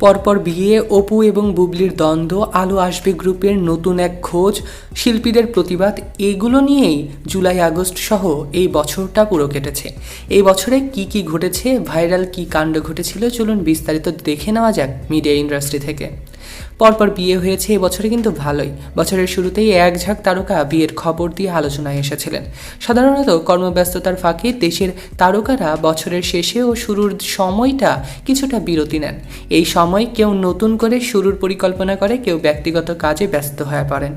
পরপর বিয়ে, অপু এবং বুবলির দ্বন্দ্ব, আলো আসবে গ্রুপের নতুন এক খোঁজ, শিল্পীদের প্রতিবাদ, এগুলো নিয়েই জুলাই আগস্ট সহ এই বছরটা পুরো কেটেছে। এই বছরে কি কি ঘটেছে, ভাইরাল কি কাণ্ড ঘটেছিল, চলুন বিস্তারিত দেখে নেওয়া যাক মিডিয়া ইন্ডাস্ট্রি থেকে। পরপর বিয়ে হয়েছে এবছরে কিন্তু ভালোই। বছরের শুরুতেই এক ঝাঁক তারকা বিয়ের খবর দিয়ে আলোচনায় এসেছিলেন। সাধারণত কর্মব্যস্ততার ফাঁকে দেশের তারকারা বছরের শেষে ও শুরুর সময়টা কিছুটা বিরতি নেন। এই সময় কেউ নতুন করে শুরুর পরিকল্পনা করে, কেউ ব্যক্তিগত কাজে ব্যস্ত হয়ে পড়েন।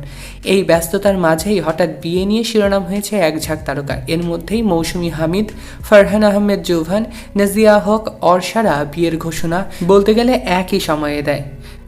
এই ব্যস্ততার মাঝেই হঠাৎ বিয়ে নিয়ে শিরোনাম হয়েছে এক ঝাঁক তারকা। এর মধ্যেই মৌসুমী হামিদ, ফারহান আহমেদ জোভান, নাজিয়া হক অর্ষারা বিয়ের ঘোষণা বলতে গেলে একই সময়ে দেয়।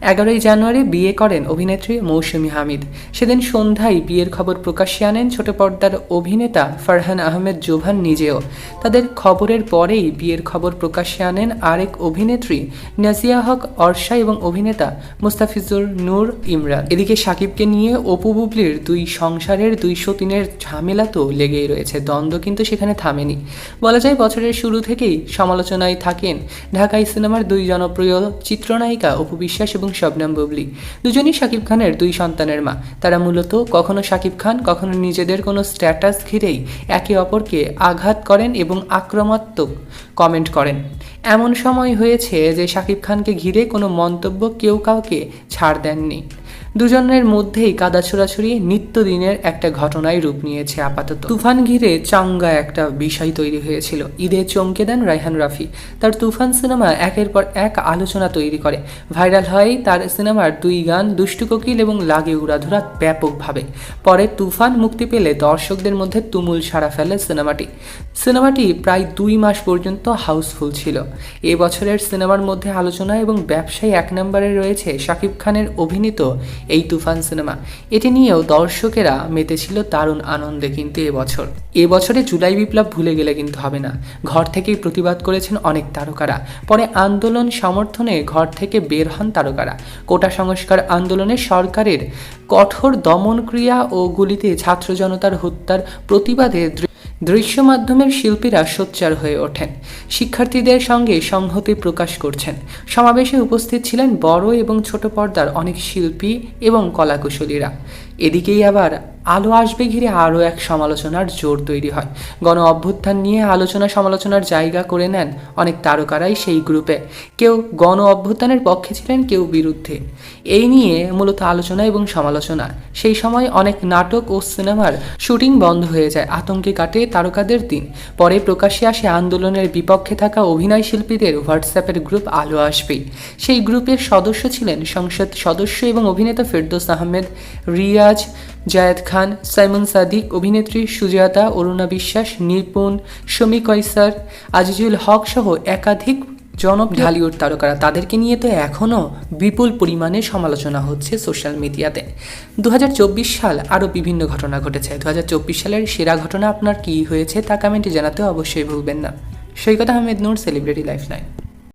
এগারোই জানুয়ারি বিয়ে করেন অভিনেত্রী মৌসুমী হামিদ। সেদিন সন্ধ্যায় বিয়ের খবর প্রকাশ্যে আনেন ছোট পর্দার অভিনেতা ফারহান আহমেদ জোভান নিজেও। তাদের খবরের পরেই বিয়ের খবর প্রকাশ্যে আনেন আরেক অভিনেত্রী নাজিয়া হক, অর্ষা এবং অভিনেতা মুস্তাফিজুর নূর ইমরান। এদিকে সাকিবকে নিয়ে অপু বুবলির দুই সংসারের দুই সতীনের ঝামেলা তো লেগেই রয়েছে, দ্বন্দ্ব কিন্তু সেখানে থামেনি। বলা যায় বছরের শুরু থেকেই সমালোচনায় থাকেন ঢাকাই সিনেমার দুই জনপ্রিয় চিত্রনায়িকা অপু বিশ্বাস এবং শবনম বুবলি। দুজনই শাকিব খানের দুই সন্তানের মা। তারা মূলত কখনো শাকিব খান, কখনো নিজেদের কোনো স্ট্যাটাস ঘিরেই একে অপরকে আঘাত করেন এবং আক্রমাত্মক কমেন্ট করেন। এমন সময় হয়েছে যে শাকিব খানকে ঘিরে কোনো মন্তব্য কেউ কাউকে ছাড় দেননি। দুজনের মধ্যেই কাদা ছোড়াছড়ি নিত্যদিনের একটা ঘটনায় রূপ নিয়েছে আপাতত। তুফান ঘিরে চাঙ্গা একটা বিষয় তৈরি হয়েছিল। ঈদে চমকে দেন রায়হান রাফি। তার তুফান সিনেমা একের পর এক আলোচনা তৈরি করে। ভাইরাল হয় তার সিনেমার দুই গান, দুষ্টু কোকিল এবং লাগে উড়াধুরা ব্যাপকভাবে। পরে তুফান মুক্তি পেলে দর্শকদের মধ্যে তুমুল সাড়া ফেলে সিনেমাটি। সিনেমাটি প্রায় দুই মাস পর্যন্ত হাউসফুল ছিল। এ বছরের সিনেমার মধ্যে আলোচনা এবং ব্যবসায়ী এক নম্বরে রয়েছে শাকিব খানের অভিনীত এই তুফান সিনেমা। এটি নিয়েও দর্শকেরা মেতেছিল দারুণ আনন্দে কিন্তু এবছর এবছরে জুলাই বিপ্লব ভুলে গেলে কিন্তু হবে না। ঘর থেকেই প্রতিবাদ করেছেন অনেক তারকারা। পরে আন্দোলন সমর্থনে ঘর থেকে বের হন তারকারা। কোটা সংস্কার আন্দোলনে সরকারের কঠোর দমনক্রিয়া ও গুলিতে ছাত্র জনতার হত্যার প্রতিবাদে দৃশ্য মাধ্যমের শিল্পীরা সোচ্চার হয়ে ওঠেন। শিক্ষার্থীদের সঙ্গে সংহতি প্রকাশ করছেন। সমাবেশে উপস্থিত ছিলেন বড় এবং ছোট পর্দার অনেক শিল্পী এবং কলাকুশলীরা। এদিকেই আবার আলো আসবে ঘিরে আরও এক সমালোচনার জোর তৈরি হয়। গণ অভ্যুত্থান নিয়ে আলোচনা সমালোচনার জায়গা করে নেন অনেক তারকারাই সেই গ্রুপে। কেউ গণ অভ্যুত্থানের পক্ষে ছিলেন, কেউ বিরুদ্ধে। এই নিয়ে মূলত আলোচনা এবং সমালোচনা। সেই সময় অনেক নাটক ও সিনেমার শুটিং বন্ধ হয়ে যায়, আতঙ্কে কাটে তারকাদের দিন। পরে প্রকাশ্যে আসে আন্দোলনের বিপক্ষে থাকা অভিনয় শিল্পীদের হোয়াটসঅ্যাপের গ্রুপ আলো আসবেই। সেই গ্রুপের সদস্য ছিলেন সংসদ সদস্য এবং অভিনেতা ফেরদৌস আহমেদ, রিয়াজ জায়েদ খান, সাইমন সাদিক, অভিনেত্রী সুজাতা, অরুণা বিশ্বাস নিপুণ শমী কয়সার আজিজুল হক সহ একাধিক জনপ্রিয় ঢালিউড তারকারা। তাদেরকে নিয়ে তো এখনও বিপুল পরিমাণে সমালোচনা হচ্ছে সোশ্যাল মিডিয়াতে। দু হাজার চব্বিশ সাল আরও বিভিন্ন ঘটনা ঘটেছে। দু হাজার চব্বিশ সালের সেরা ঘটনা আপনার কী হয়েছে তা কমেন্টে জানাতে অবশ্যই ভুলবেন না। Saikat Ahmed Noor celebrity life line